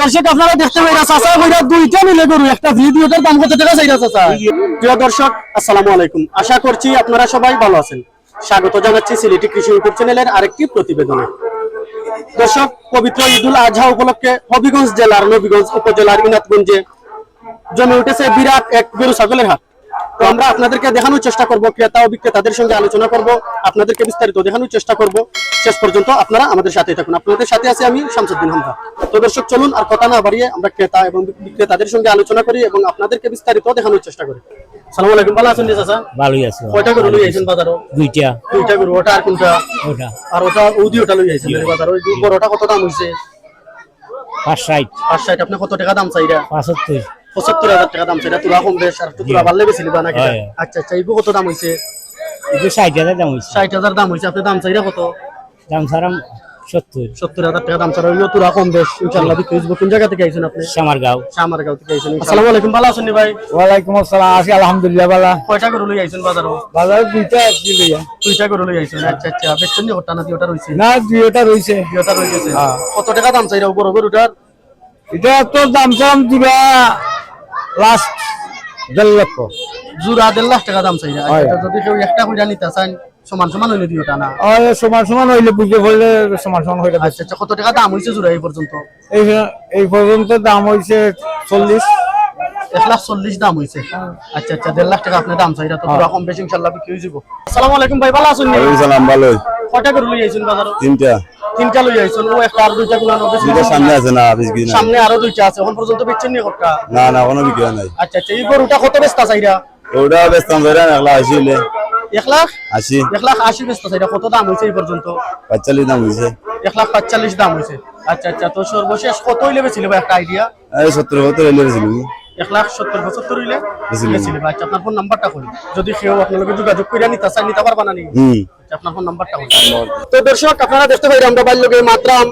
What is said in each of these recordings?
দর্শক, আপনারা দেখতে পাই চাচা কইরা দুইটা মিলে গরু, একটা ভিডিওটার দাম কত টাকা চাইরা চাচা? প্রিয় দর্শক, আসসালামু আলাইকুম। আশা করছি আপনারা সবাই ভালো আছেন। স্বাগত জানাচ্ছি সিলেটি কৃষি ইউটিউব চ্যানেলের আরেকটি প্রতিবেদনে। দর্শক, পবিত্র ঈদুল আজহা উপলক্ষে হবিগঞ্জ জেলার নবীগঞ্জ উপজেলার ইনাতগঞ্জে জমে উঠেছে বিরাট এক গরু ছাগলের হাট। তো আমরা আপনাদেরকে দেখানোর চেষ্টা করব ক্রেতা ও বিক্রেতাদের সঙ্গে আলোচনা করব আপনাদেরকে বিস্তারিত দেখানোর চেষ্টা করব। শেষ পর্যন্ত আপনারা আমাদের সাথে থাকুন। আপনাদের সাথে আছি আমি শামসুদ্দিন হামদা। তো দর্শক চলুন আর কথা না বাড়িয়ে আমরা ক্রেতা এবং বিক্রেতাদের সঙ্গে আলোচনা করি এবং আপনাদেরকে বিস্তারিত দেখানোর চেষ্টা করি। সালাম আলাইকুম। ভালো আছেন চাচা? ভালোই আছে কয়টা গরু লই আইছেন বাজারও দুইটা। দুইটা গরু ওটা আর কোনটা? ওটা। আর ওটা ওদি ওটা লই আইছেন বাজার? ওই বড়টা কত দাম হইছে? পাঁচ ষাট। পাঁচ ষাট আপনি কত টাকা দাম চাইরা? পঁচাত্তর। পঁচাত্তর হাজার টাকা দাম সেটা তুলা কম বেশ আর তুলা বেশি লিবা নাকি। আচ্ছা আচ্ছা এইগুলো কত দাম হইছে এটা ষাট হাজার দাম হয়েছে ষাট হাজার দাম হইছে আপনি দাম চাইরা কত? দাম সারাম সত্তর সত্তর হাজার টাকা দাম ছাড়া হইলেও তুলা কম বেশ ইনশাল্লাহ বিক্রি কোন জায়গা থেকে আইছেন আপনি? সামারগাঁও সামারগাঁও থেকে আইছেন আসসালামু আলাইকুম ভালো আছেন ভাই? ওয়ালাইকুম আসসালাম আছি আলহামদুলিল্লাহ বালা কয়টা করে লই আইছেন বাজারও বাজার দুইটা আসছি লইয়া দুইটা করে লই আইছেন আচ্ছা আচ্ছা বেচছেন নি ওটা না ওটা রইছে না দুইটা রয়েছে দুইটা রই গেছে কত টাকা দাম চাইরা বড় গরুটার এটা তো দাম চাম দিবা লাস্ট দেড় লক্ষ। জুরা দেড় লাখ টাকা দাম হয়। আচ্ছা, যদি কেউ একটা কইরা নিতে চান সমান সমান হইলে দিও না। সমান সমান হইলে বুঝে পড়লে সমান সমান হইলে আচ্ছা আচ্ছা কত টাকা দাম হইছে জুরা এই পর্যন্ত? এই এই পর্যন্ত দাম হয়েছে চল্লিশ। এক লাখ চল্লিশ দাম হয়েছে আচ্ছা আচ্ছা দেড় লাখ টাকা আপনার দাম চাই তো পুরো কম বেশি ইনশাল্লাহ বিক্রি হয়ে যাব। আসসালামু আলাইকুম ভাই ভালো আছেন? ভালোই কয়টা করে লই আইছেন তিনটা। তিনটা লই আইছেন ও একটা আর দুইটা গুলো দুইটা সামনে আছে না আপিস কি না সামনে আরও দুইটা আছে এখন পর্যন্ত বেচছেন নি কতটা না না কোনো বিক্রি নাই। আচ্ছা আচ্ছা এই গরুটা কত বেচতা চাইরা ওটা বেচতাম ধরে একলা আশি হইলে এক লাখ? আশি। এক লাখ আশি বেচতা চাইরা কত দাম হয়েছে এই পর্যন্ত পঁয়তাল্লিশ দাম হয়েছে এক লাখ পাঁচচল্লিশ দাম হয়েছে আচ্ছা আচ্ছা তো সর্বশেষ কত হইলে বেছিল একটা আইডিয়া সত্তর সত্তর হইলে বেশি এক লাখ সত্তর পঁচাত্তর হইলে। আচ্ছা আপনার ফোন নাম্বারটা করি যদি কেউ আপনার যোগাযোগ করে নিতে চান নিতে পারবা না নি আচ্ছা, আপনার ফোন নাম্বারটা বলুন। তো দর্শক আপনারা দেখতে পাই আমরা বাড়ির লোকের মাত্রাম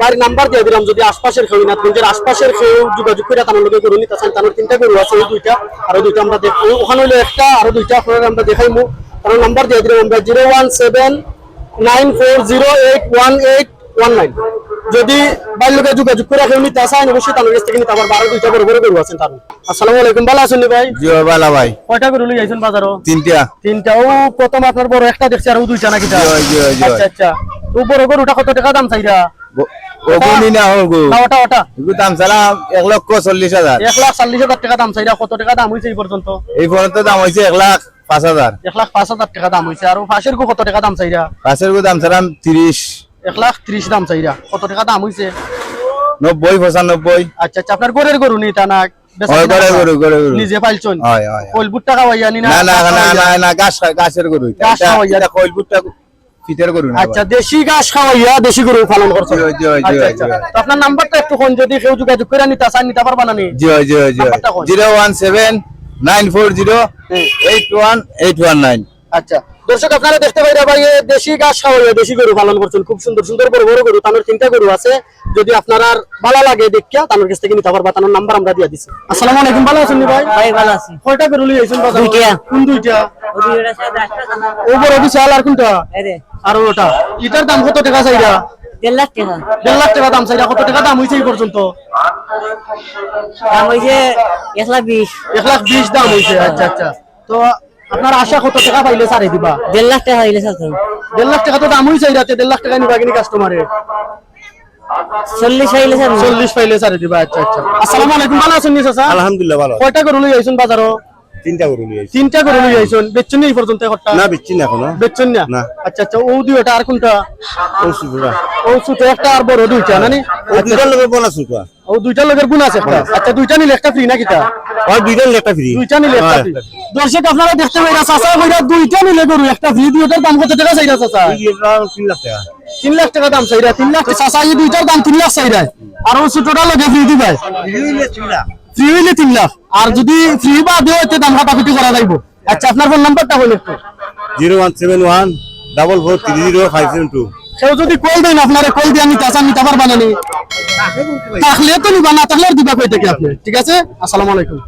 বাড়ির নাম্বার দিয়ে দিলাম। যদি আশপাশের কেউ নাথগঞ্জের আশপাশের কেউ যোগাযোগ করে তার লোকে গরু নিতে চান তার তিনটা গরু আছে ওই দুইটা আরও দুইটা আমরা দেখ ওখানে হইল একটা আরও দুইটা আপনারা আমরা দেখাইমু। তার নাম্বার দিয়ে দিলাম আমরা zero one seven nine four zero eight one eight one nine. যদি লোকে যোগাযোগ করে কেউ নিতে চান অবশ্যই তার কাছ থেকে নিতে আবার বারো দুইটা বড় বড় গরু আছেন তার। আসসালামু আলাইকুম ভালো আছেন ভাই? বালা ভাই কয়টা গরু লই আইছেন বাজারও? তিনটা। তিনটা। ও প্রথম আপনার বড় একটা দেখছি আর ও দুইটা নাকি? জি, জি, জি। আচ্ছা আচ্ছা। ও বড় গরুটা কত টাকা দাম চাইরা? এক লক্ষ চল্লিশ হাজার। এক লাখ চল্লিশ হাজার টাকা দাম চাইরা কত টাকা দাম হয়েছে এই পর্যন্ত? এই পর্যন্ত দাম হয়েছে এক লাখ পাঁচ হাজার। এক লাখ পাঁচ হাজার টাকা দাম হয়েছে আর কত টাকা দাম চাইরা? দাম তিরিশ। এক লাখ ত্রিশ দাম চাইরা। কত টাকা দাম হয়েছে নব্বই পঁচানব্বই। আচ্ছা আচ্ছা আপনার গরের গরু নি তা না? নিজে পাইছন? টাকা নি গাছ গাছের গরু। খাওয়াইয়া। আচ্ছা দেশি ঘাস খাওয়াইয়া দেশি গরু পালন করছেন। আপনার নাম্বারটা একটু কোন যদি কেউ যোগাযোগ করে নিতে চান নিতে পারবা না নি? জি আচ্ছা। দর্শক আপনারা দেখতে পাই ভাই দেশি ঘাস খাওয়াইয়া দেশি গরু পালন করছেন। খুব সুন্দর সুন্দর বড় বড় গরু তানোর তিনটা গরু আছে। যদি আপনার ভালো লাগে দেখিয়া তানোর কাছ থেকে নিতে পারবা তানোর নাম্বার আমরা দিয়ে দিছি। আসসালামু আলাইকুম ভালো আছেন ভাই? ভাই ভালো আছি। কয়টা গরু লিয়ে আইছেন বাজার? দুইটা। কোন দুইটা? ও দুইটা সাথে আসতে না ও বড় বিশাল আর কোনটা? আরে আর ওটা? এটার দাম কত টাকা চাইরা? দেড় লাখ টাকা। দেড় লাখ টাকা দাম চাইরা কত টাকা দাম হইছে এই পর্যন্ত? দাম হয়েছে এক লাখ বিশ। এক লাখ বিশ দাম হইছে আচ্ছা আচ্ছা। তো আপনার আশা কত টাকা পাইলে সারে দিবা? দেড় লাখ টাকা হইলে সাথে দেড় লাখ টাকা তো দাম হইছে রাতে দেড় লাখ টাকা নিবা কিনি কাস্টমারে চল্লিশ স্যার চল্লিশ পাইলে সারে দিবা আচ্ছা আচ্ছা। আসসালামু আলাইকুম ভালো আছেন নি চাচা আলহামদুলিল্লাহ ভালো কয়টা গরু লই আইছেন বাজারও? তিনটা গরু নিয়ে এসেছি। তিনটা গরু লই আইছেন। বেচছেন নি এই পর্যন্ত একটা না বিচ্ছি না এখনও। বেচছেন না? না। আচ্ছা আচ্ছা ও দুইটা আর কোনটা? ও সুপুরা ও একটা আর বড় দুইটা নানি ও বোনা সুপা ও দুইটা গুণ আছে একটা। আচ্ছা দুইটা নিলে একটা ফ্রি নাকি তা আর দুইটার লেখা ফ্রি দুইটা নিলে একটা ফ্রি দর্শক আপনারা দেখতে পাইরা চাচা কইরা দুইটা গরু একটা দুইটার দাম কত টাকা চাইরা চাচা? তিন লাখ টাকা। তিন লাখ টাকা দাম চাইরা তিন লাখ চাচা এই দুইটার দাম তিন লাখ চাইরা। আর ও ছোটটা লগে ফ্রি দিবাই ফ্রি হইলে তিন লাখ। আর যদি ফ্রি বা দাম কাটাকুটি করা যাইব। আচ্ছা আপনার ফোন নাম্বারটা একটু। Zero one seven one double four three zero five seven two. কেউ যদি কল দেন আপনারে কল দিয়ে নিতে আসেন নিতে পারবা না নি তাহলে তো নিবা না তাহলে দিবা কই থেকে আপনি? ঠিক আছে? আসসালামু আলাইকুম।